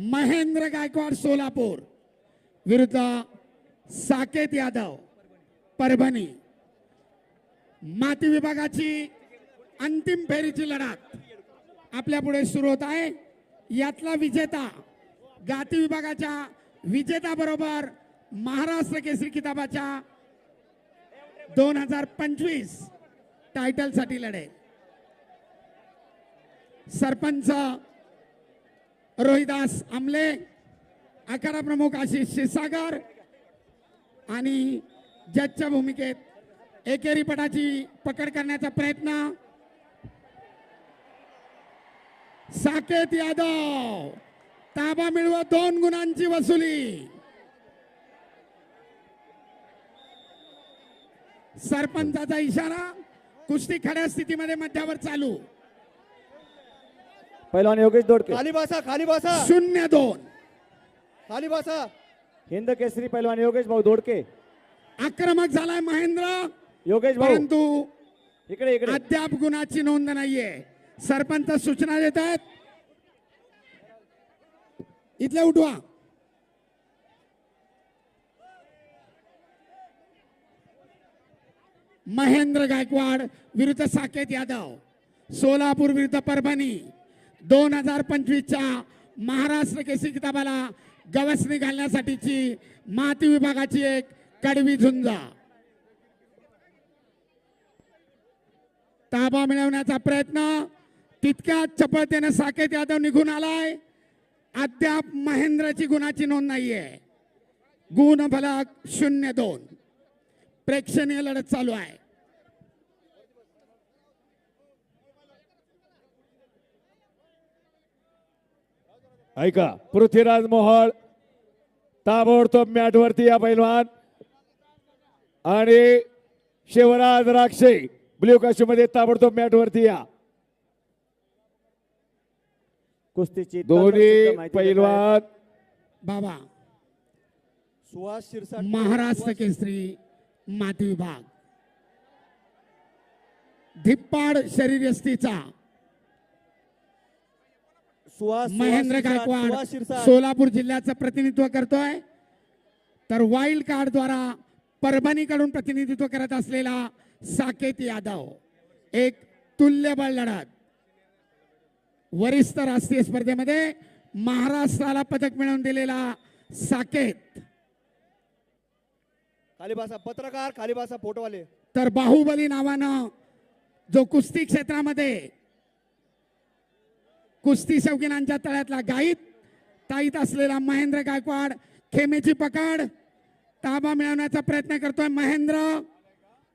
महेंद्र गायकवाड सोलापूर. विरुद्ध साकेत यादव परभणी. माती विभागाची अंतिम फेरीची लढत आपल्या पुढे सुरू होत आहे. यातला विजेता गाती विभागाच्या विजेता बरोबर महाराष्ट्र केसरी किताबाच्या दोन हजार पंचवीस टायटलसाठी लढेल सरपंच रोहिदास आमले आखाडा प्रमुख आशिष क्षीरसागर आणि जजच्या भूमिकेत एकेरी पटाची पकड करण्याचा प्रयत्न. साकेत यादव ताबा मिळवत दोन गुणांची वसुली. सरपंचाचा इशारा कुस्ती खड्या स्थितीमध्ये मध्यावर चालू. पैलवान योगेश दोडके. खाली बसा खाली बसा. शून्य दोन. खाली बसा. हिंद केसरी पैलवान योगेश भाऊ दोडके. आक्रमक झालाय महेंद्र. योगेश भाऊ. परंतु इकडे इकडे. अद्याप गुणाची नोंद नाहीये. सरपंच सूचना देत आहेत इथले उठवा. महेंद्र गायकवाड विरुद्ध साकेत यादव. सोलापूर विरुद्ध परभणी. दोन हजार पंचवीसच्या महाराष्ट्र केसी किताबाला गवसणी घालण्यासाठीची माती विभागाची एक कडवी झुंजा. ताबा मिळवण्याचा प्रयत्न. तितक्या चपळतेने साकेत यादव निघून आलाय. अद्याप महेंद्रची गुणाची नोंद नाहीये. गुण फलक शून्य दोन. प्रेक्षणीय लढत चालू आहे. ऐका पृथ्वीराज मोहोळ ताबडतोब मॅटवरती या पैलवान. आणि शिवराज राक्षे ब्ल्यू मध्ये ताबडतोब मॅटवरती या. कुस्तीची दोन्ही. पैलवान. बाबा सुहास शिरसाट महाराष्ट्र केसरी माती विभाग. धिप्पाड शरीरयष्टीचा सुहास महेंद्र गायकवाड. सोलापूर जिल्ह्याचं प्रतिनिधित्व करतोय. तर वाईल्ड कार्ड द्वारा परभणीकडून प्रतिनिधित्व करत असलेला साकेत यादव. एक तुल्यबळ लढत. वरिष्ठ राष्ट्रीय स्पर्धेमध्ये महाराष्ट्राला पदक मिळवून दिलेला साकेत. खाली बसा पत्रकार खाली बसा फोटोवाले तर बाहुबली नावानं जो कुस्ती क्षेत्रामध्ये कुस्ती शौकीनांच्या तळ्यातला गाईत ताईत असलेला महेंद्र गायकवाड खेमेची पकड ताबा मिळवण्याचा प्रयत्न करतोय महेंद्र.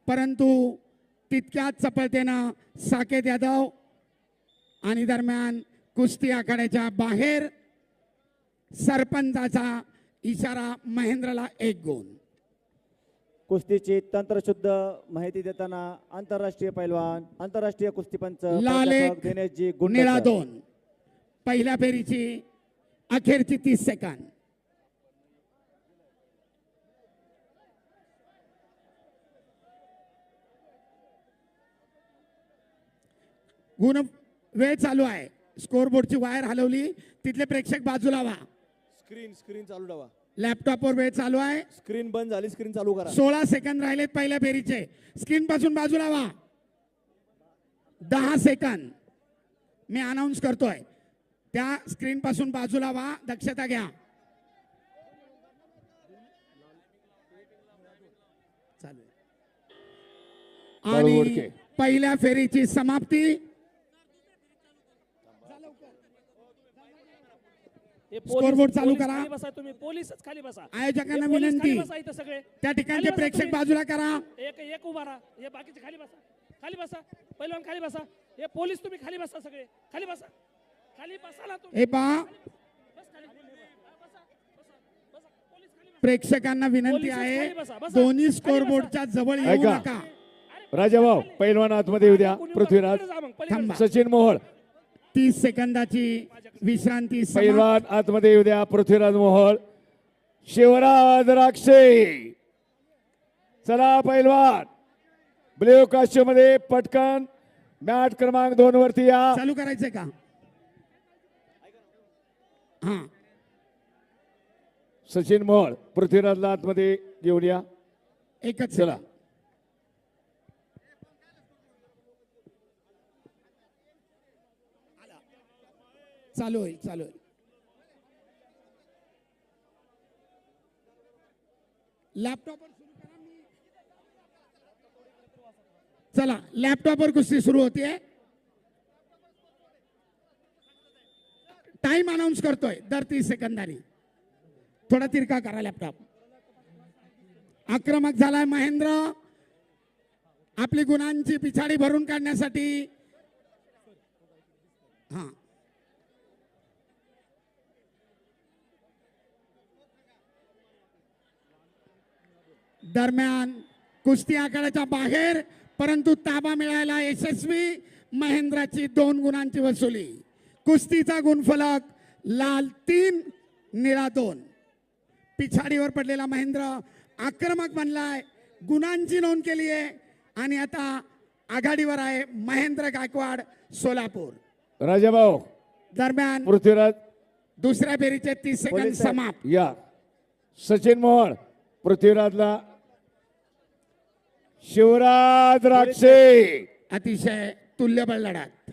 परंतु तितक्याच चपळतेनं साकेत यादव आणि दरम्यान कुस्ती आखाड्याच्या बाहेर सरपंचाचा इशारा महेंद्रला एक गुण. कुस्तीची तंत्रशुद्ध माहिती देताना आंतरराष्ट्रीय पैलवान आंतरराष्ट्रीय कुस्तीपंच दिनेशजी गुंडकर. दोन. पहिल्या फेरीची अखेरची तीस सेकंद. गुण वेळ चालू आहे. स्कोरबोर्डची वायर हलवली. तिथले प्रेक्षक बाजूला व्हा स्क्रीन स्क्रीन चालू ठेवा. लॅपटॉपवर वेळ चालू आहे. स्क्रीन बंद झाली स्क्रीन चालू करा. सोळा सेकंद राहिलेत पहिल्या फेरीचे. स्क्रीन पासून बाजूला व्हा दहा सेकंद. मी अनाऊन्स करतोय. त्या स्क्रीन पासून बाजूला व्हा दक्षता घ्या. आणि. पहिल्या फेरीची समाप्ती. स्कोरबोर्ड चालू करा. खाली बसा तुम्ही पोलीसच खाली बसा. आयोजकांना विनंती. खाली बसा इथं सगळे. त्या ठिकाणचे प्रेक्षक. बाजूला करा. एक एक उभा राहा. हे बाकीचे खाली बसा. खाली बसा. पहिलवान खाली बसा. हे पोलीस तुम्ही खाली बसा सगळे. खाली बसा. हे पहा प्रेक्षकांना विनंती आहे. दोन्ही खाली स्कोर बसा. बोर्डच्या जवळ येऊ ऐका. नका. राजाभाऊ पैलवान आतमध्ये येऊ द्या. पृथ्वीराज थांबा. सचिन मोहोळ. तीस सेकंदाची विश्रांती समाप्त. पैलवान आतमध्ये येऊ द्या. पृथ्वीराज मोहोळ. शिवराज राक्षे. चला पैलवान. ब्ल्यू काश्यमध्ये पटकन मॅट क्रमांक दोन वरती या. चालू करायचंय का? सचिन मोळ पृथ्वीराजला आतमध्ये घेऊन या. एकच चला. चालू होईल चालू होईल. लॅपटॉपवर सुरू करा मी चला लॅपटॉपवर कुस्ती सुरू होतीये. टाइम अनाऊन्स करतोय दर तीस सेकंदानी. थोडा तिरका करा लॅपटॉप. आक्रमक झालाय महेंद्र. आपली गुणांची पिछाडी भरून काढण्यासाठी. हा. दरम्यान कुस्ती आखाड्याच्या बाहेर परंतु ताबा मिळायला यशस्वी महेंद्राची दोन गुणांची वसुली. कुस्तीचा गुणफलक लाल तीन निळा दोन. पिछाडीवर पडलेला महेंद्र आक्रमक बनलाय. गुणांची नोंद केली आहे. आणि आता आघाडीवर आहे महेंद्र गायकवाड सोलापूर. राजाभाऊ दरम्यान पृथ्वीराज दुसऱ्या फेरीचे तीस सेकंद. समाप्त. या. सचिन मोहोळ पृथ्वीराजला शिवराज राक्षे. अतिशय तुल्यबळ लढत.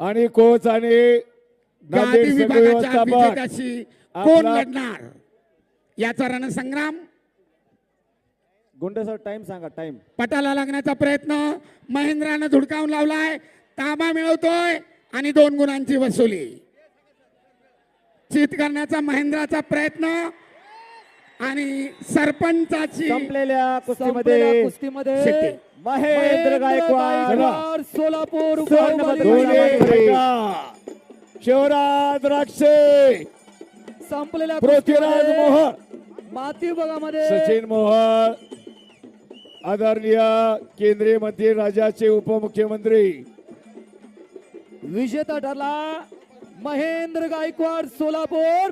आणि कोच आणि गादी विभागाच्या विजेत्याशी कोण आपला- लढणार? याचा रणसंग्राम? गुंड सर टाइम सांगा टाइम पटाला लागण्याचा प्रयत्न महेंद्रानं धुडकावून लावलाय ताबा मिळवतोय आणि दोन गुणांची वसुली. चित करण्याचा महेंद्राचा प्रयत्न आणि सरपंचाची संपलेल्या कुस्तीमध्ये कुस्तीमध्ये. महेंद्र गायकवाड. सोलापूर? शिवराज राक्षे. संपलेल्या पृथ्वीराज मोहोळ माती विभागामध्ये सचिन मोहोळ आदरणीय केंद्रीय मंत्री राज्याचे उपमुख्यमंत्री. विजेता ठरला महेंद्र गायकवाड सोलापूर.